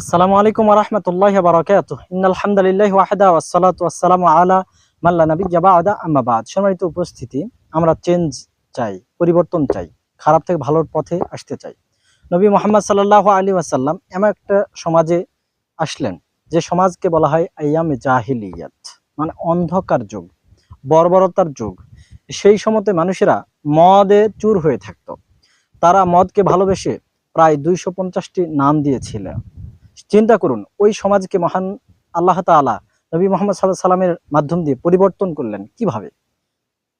আসসালামু আলাইকুম রহমতুল্লাহ বারকাত আলহামদুলিল্লাহ ওয়াহদা ওয়াসালাতু ওয়াসসালামু আলা মাল্লা নবী জাবাদা আম্মাবাদ সম্মানিত উপস্থিতি, আমরা চেঞ্জ চাই, পরিবর্তন চাই, খারাপ থেকে ভালোর পথে আসতে চাই। নবী মোহাম্মদ সাল্লাহ আলী ওয়াসাল্লাম এমন একটা সমাজে আসলেন, যে সমাজকে বলা হয় আয়াম জাহিলিয়াত মানে অন্ধকার যুগ, বর্বরতার যুগ। সেই সময়তে মানুষেরা মদে চুর হয়ে থাকতো। তারা মদকে ভালোবেসে প্রায় দুইশো পঞ্চাশটি নাম দিয়েছিল। চিন্তা করুন, ওই সমাজকে মহান আল্লাহ তাআলা নবী মোহাম্মদ সাল্লাহ সাল্লামের মাধ্যম দিয়ে পরিবর্তন করলেন কীভাবে?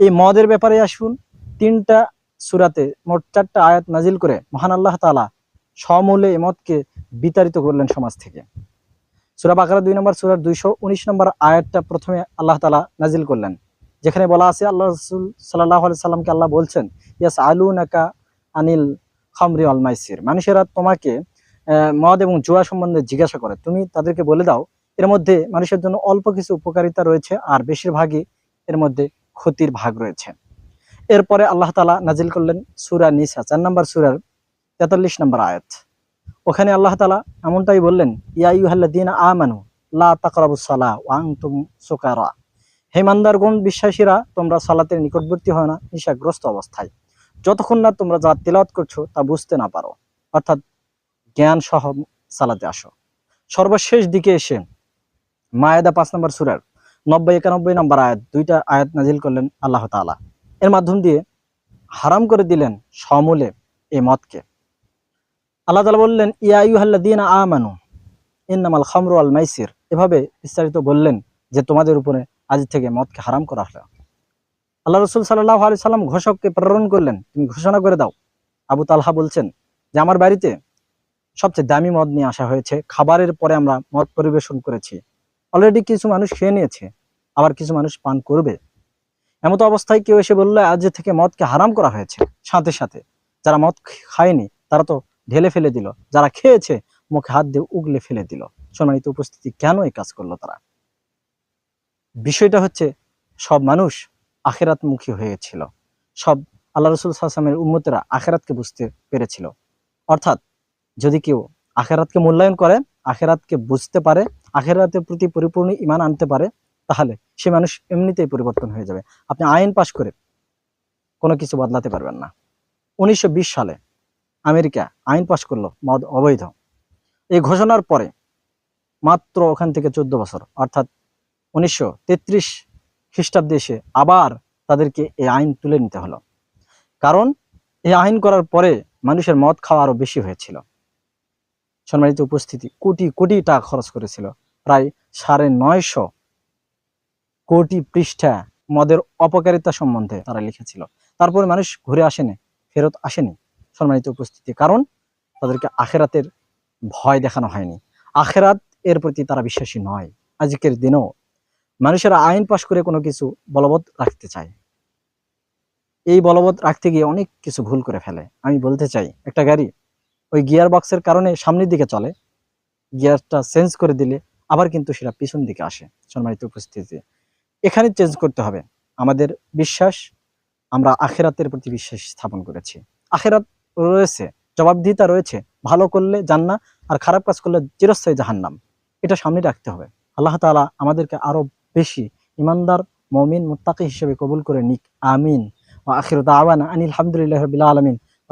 এই মদের ব্যাপারে আসুন, তিনটা সুরাতে মোট চারটা আয়াত নাজিল করে মহান আল্লাহ তাআলা সমূলে এই মদকে বিতাড়িত করলেন সমাজ থেকে। সুরা বাকারা দুই নম্বর সুরার দুইশো উনিশ নম্বর আয়াতটা প্রথমে আল্লাহ তাআলা নাজিল করলেন, যেখানে বলা আছে আল্লাহ রসুল সাল্লাহ সাল্লামকে আল্লাহ বলছেন ইয়াস আলু নাকা আনিল খামরি আল মাইসির মানুষেরা তোমাকে মদ এবং জুয়া সম্বন্ধে জিজ্ঞাসা করে। তুমি তাদেরকে বলে দাও, এর মধ্যে মানুষের জন্য অল্প কিছু উপকারিতা রয়েছে আর বেশিরভাগই এর মধ্যে ক্ষতির ভাগ রয়েছে। এরপরে আল্লাহ তালা নাজিল করলেন সুরা নিসা, চার নম্বর সুরার তেতাল্লিশ নম্বর আয়াত। ওখানে আল্লাহ তালা এমনটাই বললেন ইয়াইহাল্লাদিন আমানু লা তাকরাবুস সালা ওয়াংতুম সুকারা হে মান্দারগণ, বিশ্বাসীরা, তোমরা সালাতের নিকটবর্তী হয় না, নিশাগ্রস্ত অবস্থায়। যতক্ষণ না তোমরা যা তেলাওয়াত করছ তা বুঝতে না পারো। অর্থাৎ জ্ঞান সহ সালাতে আসো। সর্বশেষ দিকে এসে মায়েদা পাঁচ নম্বর সুরার নব্বই একানব্বই নম্বর আয়াত, দুইটা আয়াত নাজিল করলেন আল্লাহ তাআলা। এর মাধ্যম দিয়ে হারাম করে দিলেন সমূলে এই মতকে। আল্লাহ তালা বললেন ইয়াইহাল্লাদিন আমানু, ইন্নামাল খামরু আল মাইসির। এভাবে বিস্তারিত বললেন যে, তোমাদের উপরে আজ থেকে মদকে হারাম করা হলো। আল্লাহ রসুল সাল্লাহ আলি সাল্লাম ঘোষককে প্রেরণ করলেন, তুমি ঘোষণা করে দাও। আবু তালহা বলছেন যে, আমার বাড়িতে সবচেয়ে দামি মদ নিয়ে আসা হয়েছে। খাবারের পরে আমরা মদ পরিবেশন করেছি। অলরেডি কিছু মানুষ খেয়ে নিয়েছে, আবার কিছু মানুষ পান করবে। এমত অবস্থায় কেউ এসে বলল, আজ থেকে মদকে হারাম করা হয়েছে। সাথে সাথে যারা মদ খায়নি, তারা তো ঢেলে ফেলে দিল। যারা খেয়েছে, মুখে হাত দিয়ে উগলে ফেলে দিল। সম্মানিত উপস্থিতি, কেন এই কাজ করল তারা? বিষয়টা হচ্ছে, সব মানুষ আখেরাতমুখী হয়েছিল। সব আল্লাহ রসুল সাল্লামের উম্মতেরা আখেরাতকে বুঝতে পেরেছিল। অর্থাৎ যদি কেউ আখেরাতকে মূল্যায়ন করে, আখেরাতকে বুঝতে পারে, আখেরাতের প্রতি পরিপূর্ণ ইমান আনতে পারে, তাহলে সে মানুষ এমনিতেই পরিবর্তন হয়ে যাবে। আপনি আইন পাশ করে কোনো কিছু বদলাতে পারবেন না। উনিশশো বিশ সালে আমেরিকা আইন পাশ করল মদ অবৈধ। এই ঘোষণার পরে মাত্র ওখান থেকে চোদ্দ বছর, অর্থাৎ উনিশশো তেত্রিশ খ্রিস্টাব্দে এসে আবার তাদেরকে এই আইন তুলে নিতে হলো। কারণ এই আইন করার পরে মানুষের মদ খাওয়া আরও বেশি হয়েছিল। সম্মানিত উপস্থিতি, কোটি কোটি টাকা খরচ করেছিল। প্রায় সাড়ে নয়শো কোটি পৃষ্ঠা মদের অপকারিতা সম্বন্ধে তারা লিখেছিল। তারপরে মানুষ ঘুরে আসেনি, ফেরত আসেনি সম্মানিত উপস্থিতি, কারণ তাদেরকে আখেরাতের ভয় দেখানো হয়নি। আখেরাত এর প্রতি তারা বিশ্বাসী নয়। আজকের দিনেও মানুষেরা আইন পাশ করে কোনো কিছু বলবৎ রাখতে চায়। এই বলবৎ রাখতে গিয়ে অনেক কিছু ভুল করে ফেলে। আমি বলতে চাই, একটা গাড়ি ওই গিয়ার বক্সের কারণে সামনের দিকে চলে। গিয়ারটা চেঞ্জ করে দিলে আবার কিন্তু সেটা পিছন দিকে আসে সম্মানিত উপস্থিতি। এখানে চেঞ্জ করতে হবে। আমাদের বিশ্বাস, আমরা আখেরাতের প্রতি বিশ্বাস স্থাপন করেছি। আখেরাত রয়েছে, জবাবদিহিতা রয়েছে। ভালো করলে জান্না আর খারাপ কাজ করলে চিরস্থায়ী জাহান্নাম। এটা সামনে রাখতে হবে। আল্লাহ তাআলা আমাদেরকে আরও বেশি ইমানদার মমিন, মুত্তাকি হিসেবে কবুল করে নিক। আমিন। ও আখির দাওয়ানা আনিল হামদুলিল্লাহ রাব্বিল আলামিন।